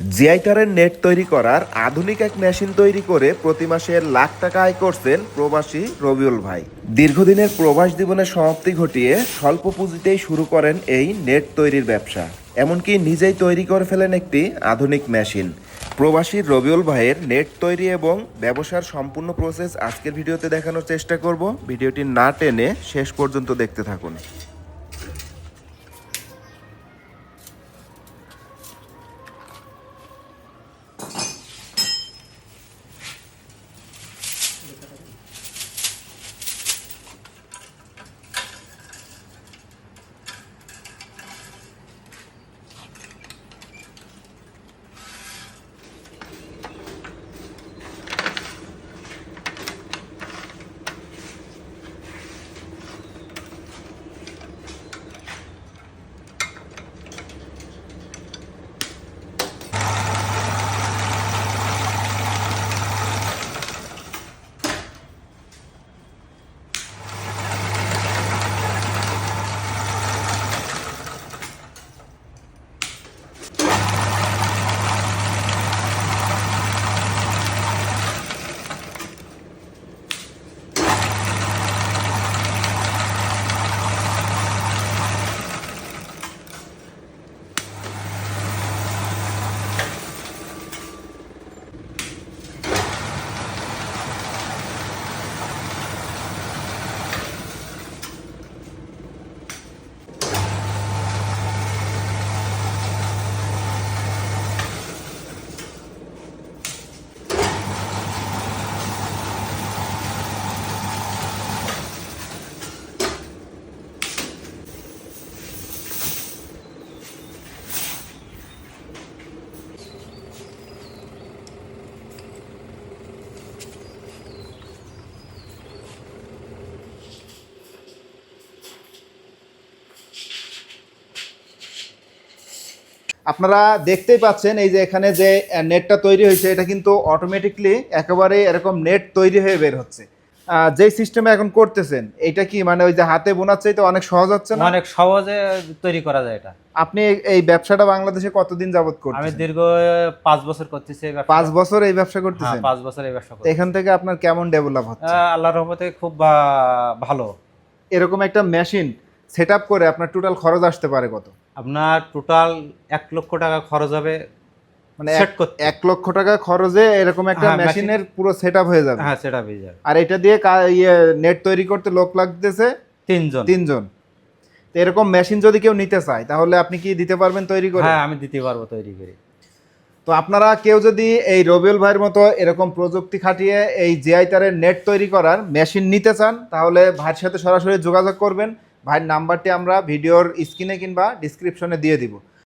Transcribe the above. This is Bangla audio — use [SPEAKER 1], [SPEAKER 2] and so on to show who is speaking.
[SPEAKER 1] জিআই তারের নেট তৈরি করার আধুনিক এক মেশিন তৈরি করে প্রতি মাসে লাখ টাকা আয় করছেন প্রবাসী রবিউল ভাই। দীর্ঘদিনের প্রবাস জীবনের সমাপ্তি ঘটিয়ে স্বল্প পুঁজিতেই শুরু করেন এই নেট তৈরির ব্যবসা। এমনকি নিজেই তৈরি করে ফেলেন একটি আধুনিক মেশিন। প্রবাসী রবিউল ভাইয়ের নেট তৈরি এবং ব্যবসার সম্পূর্ণ প্রসেস আজকের ভিডিওতে দেখানোর চেষ্টা করব। ভিডিওটি না টেনে শেষ পর্যন্ত দেখতে থাকুন।
[SPEAKER 2] আপনারা দেখতেই পাচ্ছেন এই যে এখানে যে নেটটা তৈরি হয়েছে এটা কিন্তু অটোমেটিকলি একেবারে এরকম নেট তৈরি হয়ে বের হচ্ছে। যেই সিস্টেমে এখন করতেছেন এটা কি মানে ওই যে হাতে বোনার চাইতে অনেক সহজ হচ্ছে না?
[SPEAKER 3] অনেক সহজে তৈরি করা যায় এটা।
[SPEAKER 2] আপনি এই- ব্যবসাটা বাংলাদেশে কতদিন যাবত
[SPEAKER 3] আমি দীর্ঘ পাঁচ বছর করতেছি।
[SPEAKER 2] পাঁচ বছর এই ব্যবসা
[SPEAKER 3] হ্যাঁ,
[SPEAKER 2] করতেছেন?
[SPEAKER 3] পাঁচ বছর এই ব্যবসা
[SPEAKER 2] এখান থেকে আপনার কেমন ডেভেলপ হচ্ছে?
[SPEAKER 3] আল্লাহর রহমতে খুব ভালো।
[SPEAKER 2] এরকম একটা মেশিন সেট আপ করে আপনার টোটাল খরচ আসতে পারে কত?
[SPEAKER 3] আপনার টোটাল এক লক্ষ টাকা খরচ হবে
[SPEAKER 2] মানে এক- লক্ষ টাকা খরচে এরকম একটা
[SPEAKER 3] হ্যাঁ,
[SPEAKER 2] মেশিনের পুরো সেট হয়ে যাবে।
[SPEAKER 3] হ্যাঁ সেটা পেয়ে যাবে।
[SPEAKER 2] আর এটা দিয়ে ইয়ে নেট তৈরি করতে লোক লাগতেছে
[SPEAKER 3] তিনজন।
[SPEAKER 2] তিনজন। তো এরকম মেশিন যদি কেউ নিতে চায় তাহলে আপনি কি দিতে পারবেন তৈরি করে?
[SPEAKER 3] হ্যাঁ আমি দিতে পারব তৈরি করে।
[SPEAKER 2] তো আপনারা কেউ যদি এই রবিউল ভাইয়ের মতো এরকম প্রযুক্তি খাটিয়ে এই জিআই তারের নেট তৈরি করার মেশিন নিতে চান তাহলে ভাইয়ের সাথে সরাসরি যোগাযোগ করবেন। ভাইয়ের নাম্বারটি আমরা ভিডিওর স্ক্রিনে কিংবা ডিসক্রিপশনে দিয়ে দিব।